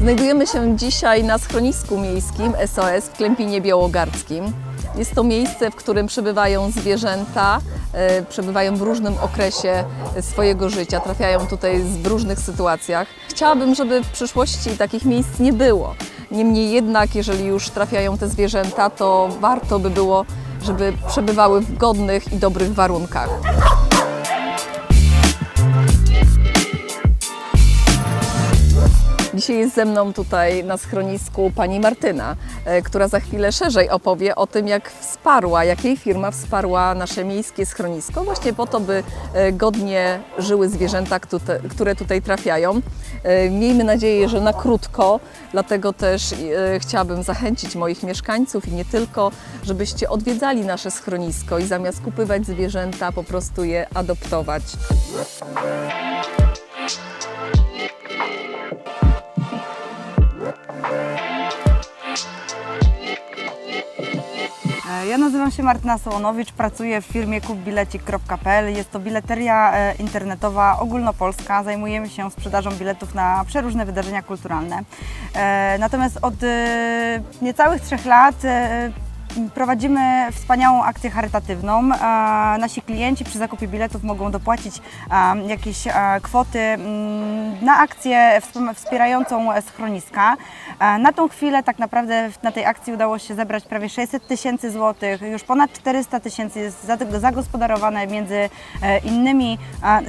Znajdujemy się dzisiaj na schronisku miejskim SOS w Klępinie Białogardzkim. Jest to miejsce, w którym przebywają zwierzęta, e, przebywają w różnym okresie swojego życia, trafiają tutaj w różnych sytuacjach. Chciałabym, żeby w przyszłości takich miejsc nie było. Niemniej jednak, jeżeli już trafiają te zwierzęta, to warto by było, żeby przebywały w godnych i dobrych warunkach. Dzisiaj jest ze mną tutaj na schronisku pani Martyna, e, która za chwilę szerzej opowie o tym, jak wsparła, jakiej firma wsparła nasze miejskie schronisko, właśnie po to, by e, godnie żyły zwierzęta, które- tutaj trafiają. E, Miejmy nadzieję, że na krótko, dlatego też chciałabym zachęcić moich mieszkańców i nie tylko, żebyście odwiedzali nasze schronisko i zamiast kupywać zwierzęta, po prostu je adoptować. Ja nazywam się Martyna Sołonowicz, pracuję w firmie kupbilecik.pl. Jest to bileteria e, internetowa ogólnopolska. Zajmujemy się sprzedażą biletów na przeróżne wydarzenia kulturalne. E, Natomiast od e, niecałych trzech lat Prowadzimy wspaniałą akcję charytatywną. E, Nasi klienci przy zakupie biletów mogą dopłacić e, jakieś e, kwoty mm, na akcję wspierającą schroniska. Na tą chwilę tak naprawdę na tej akcji udało się zebrać prawie 600 tysięcy złotych. Już ponad 400 tysięcy jest za- zagospodarowane między innymi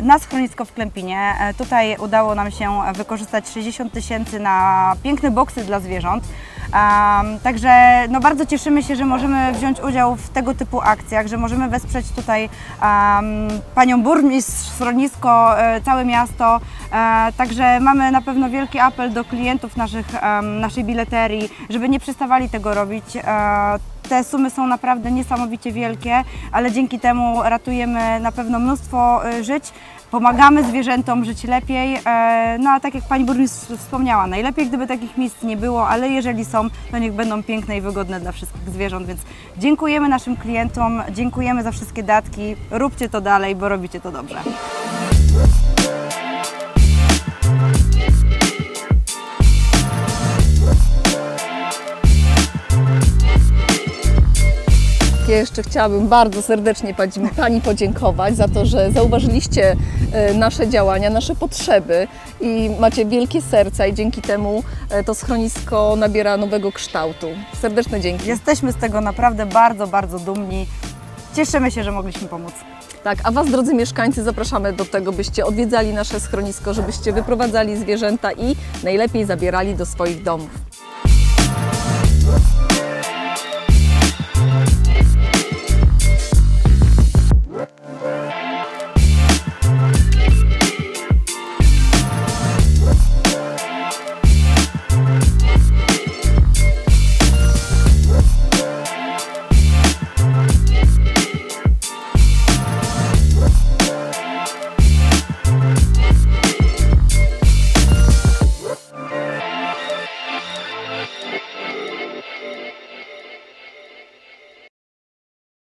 na schronisko w Klępinie. Tutaj udało nam się wykorzystać 60 tysięcy na piękne boksy dla zwierząt. Um, także no bardzo cieszymy się, że możemy wziąć udział w tego typu akcjach, że możemy wesprzeć tutaj um, panią burmistrz, schronisko, e, całe miasto. E, także mamy na pewno wielki apel do klientów naszych, em, naszej bileterii, żeby nie przestawali tego robić. E, te sumy są naprawdę niesamowicie wielkie, ale dzięki temu ratujemy na pewno mnóstwo e, żyć. Pomagamy zwierzętom żyć lepiej. e, No a tak jak pani burmistrz wspomniała, najlepiej gdyby takich miejsc nie było, ale jeżeli są, to niech będą piękne i wygodne dla wszystkich zwierząt. Więc dziękujemy naszym klientom, dziękujemy za wszystkie datki. Róbcie to dalej, bo robicie to dobrze. Ja jeszcze chciałabym bardzo serdecznie pani- Pani podziękować za to, że zauważyliście e, nasze działania, nasze potrzeby i macie wielkie serca i dzięki temu e, to schronisko nabiera nowego kształtu. Serdeczne dzięki. Jesteśmy z tego naprawdę bardzo, bardzo dumni. Cieszymy się, że mogliśmy pomóc. Tak, a Was, drodzy mieszkańcy, zapraszamy do tego, byście odwiedzali nasze schronisko, żebyście wyprowadzali zwierzęta i najlepiej zabierali do swoich domów.